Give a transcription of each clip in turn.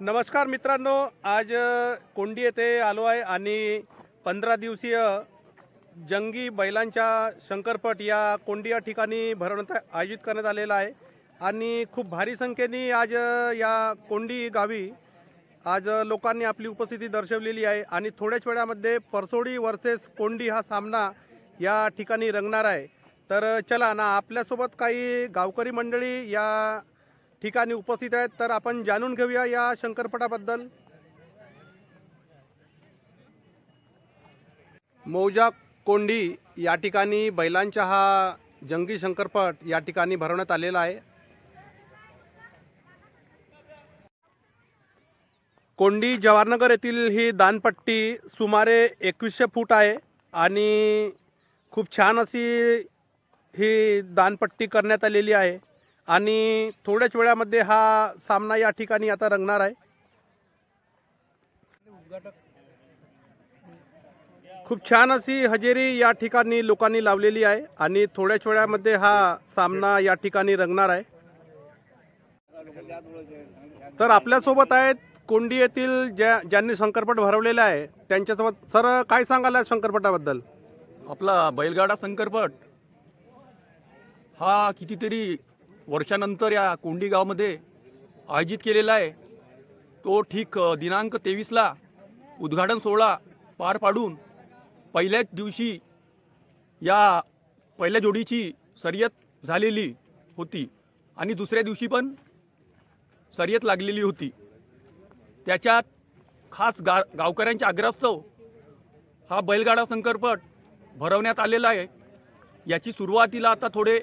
नमस्कार मित्रांनो आज कोंडी येथे आलो आहे आणि पंधरा दिवसीय जंगी बैलांच्या शंकरपट या कोंडी या ठिकाणी भरवण्यात आयोजित करण्यात आलेला आहे. आणि खूप भारी संख्येने आज या कोंडी गावी आज लोकांनी आपली उपस्थिती दर्शवलेली आहे आणि थोड्याच वेळामध्ये परसोडी वर्सेस कोंडी हा सामना या ठिकाणी रंगणार आहे. तर चला ना आपल्यासोबत काही गावकरी मंडळी या ठिकाणी उपस्थित आहेत. तर आपण जाणून घेऊया या शंकरपटाबद्दल. मौजा कोंडी या ठिकाणी बैलांचा हा जंगी शंकरपट या ठिकाणी भरवण्यात आलेला आहे. कोंडी जवाहरनगर येथील ही दानपट्टी सुमारे एकवीसशे फूट आहे आणि खूप छान अशी ही दानपट्टी करण्यात आलेली आहे. आणि थोड्याच वेळामध्ये हा सामना या ठिकाणी आता रंगणार आहे. खूप छान अशी हजेरी या ठिकाणी लोकांनी लावलेली आहे आणि थोड्याच वेळामध्ये हा सामना या ठिकाणी रंगणार आहे. तर आपल्यासोबत आहेत कोंडी येथील ज्या ज्यांनी शंकरपट भरवलेला आहे त्यांच्यासोबत सर काय सांगाल शंकरपटाबद्दल आपला बैलगाडा शंकरपट हा कितीतरी वर्षानंतर या कोंडी गावामध्ये आयोजित केलेला आहे. तो ठीक दिनांक तेवीसला उद्घाटन सोहळा पार पाडून पहिल्याच दिवशी या पहिल्या जोडीची शर्यत झालेली होती आणि दुसऱ्या दिवशी पण शर्यत लागलेली होती. त्याच्यात खास गा गावकऱ्यांच्या आग्रहास्तव हा बैलगाडा संकरपट भरवण्यात आलेला आहे. याची सुरुवातीला आता थोडे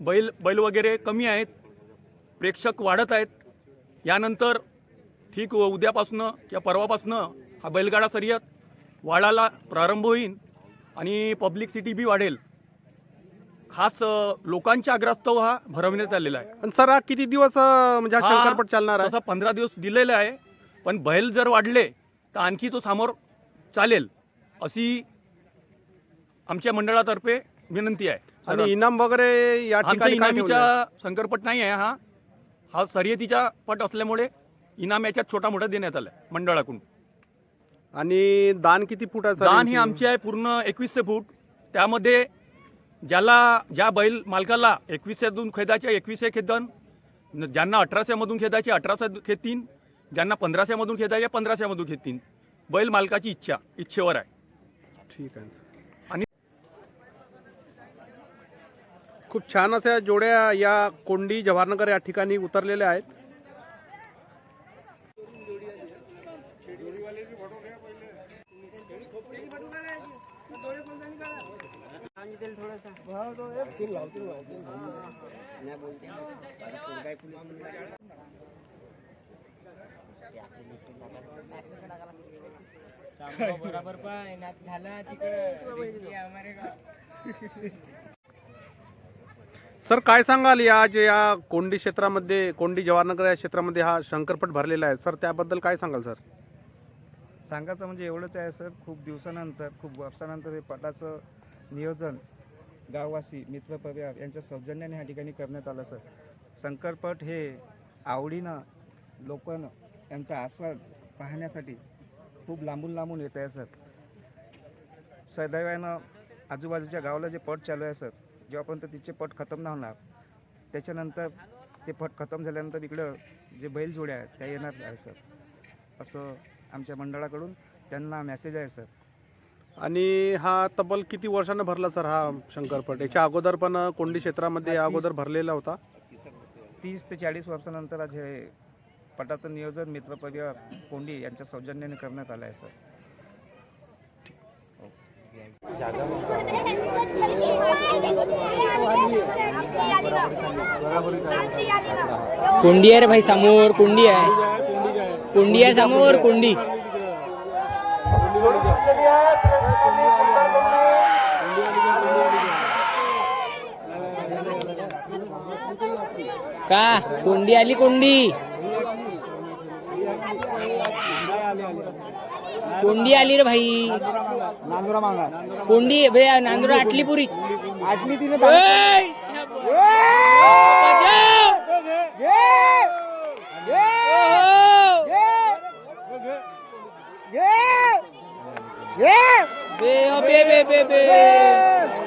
बैल बैल वगैरे कमी आहेत प्रेक्षक वाढत आहेत. यानंतर ठीक उद्यापासनं किंवा परवापासनं हा बैलगाडा शर्यत वाढायला प्रारंभ होईल आणि पब्लिकसिटी बी वाढेल. खास लोकांच्या आग्रहास्तव हा भरवण्यात आलेला आहे. आणि सर हा किती दिवस अं, म्हणजे हा शंकरपट चालणार आहे? तसा पंधरा दिवस दिलेला आहे. पण बैल जर वाढले तर आणखी तो समोर चालेल अशी आमच्या मंडळातर्फे विनंती आहे. आणि इनाम वगैरे या आमचा ठिकाणी काय ठेवलं आहे? इनामीचा शंकरपट नाही आहे हा. हा शर्यतीचा पट असल्यामुळे इनाम याच्यात छोटा मोठा देण्यात आलाय मंडळाकडून. आणि दान किती फूट आहे सर दान ही? आमची आहे पूर्ण एकवीसशे फूट. त्यामध्ये ज्याला ज्या बैल मालकाला एकवीसशेतून खेदायचे एकवीसशे खेदन न- ज्यांना अठराशेमधून खेदायचे अठराशे खेतीन ज्यांना पंधराशेमधून खेदायचे पंधराशेमधून खेतीन बैल मालकाची इच्छा इच्छेवर आहे. ठीक आहे सर. आणि- खूप छान अशा जोड्या या कोंडी जवाहरनगर या ठिकाणी उतरलेल्या आहेत. बरोबर पण झाला तिकडे सर काय सांगाल? या आज या कोंडी क्षेत्रामध्ये कोंडी जवाहरनगर या क्षेत्रामध्ये हा शंकरपट भरलेला आहे. सर त्याबद्दल काय सांगाल सर? सांगायचं म्हणजे एवढंच आहे सर. खूप दिवसानंतर खूप वर्षानंतर हे पटाचं नियोजन गाववासी मित्र परिवार यांच्या सौजन्याने ह्या ठिकाणी करण्यात आलं सर. शंकरपट हे आवडीनं लोकांना यांचा आस्वाद पाहण्यासाठी खूप लांबून लांबून येत आहे सर. सदैवानं आजूबाजूच्या गावाला जे पट चालू आहे सर जेव्हापर्यंत तिचे पट खतम नाही होणार त्याच्यानंतर ते पट खतम झाल्यानंतर इकडं जे बैलजोड्या आहेत त्या येणार आहे सर. असं आमच्या मंडळाकडून त्यांना मेसेज आहे सर. आणि हा तब्बल किती वर्षानं भरला सर हा शंकरपट याच्या अगोदर पण कोंडी क्षेत्रामध्ये अगोदर भरलेला होता? तीस ते चाळीस वर्षानंतर आज हे पटाचं नियोजन मित्रपरिवार कोंडी यांच्या सौजन्याने करण्यात आलं आहे सर. कुंडी आहे रे भाई समोर कुंडी आहे कुंडी आहे समोर कुंडी। का? कुंडी आली कुंडी। कोंडी आली रे भाई. नांदुरा मांगा. कोंडी नांदुरा आटली पुरी आटली तिने हो, बे बे बे बे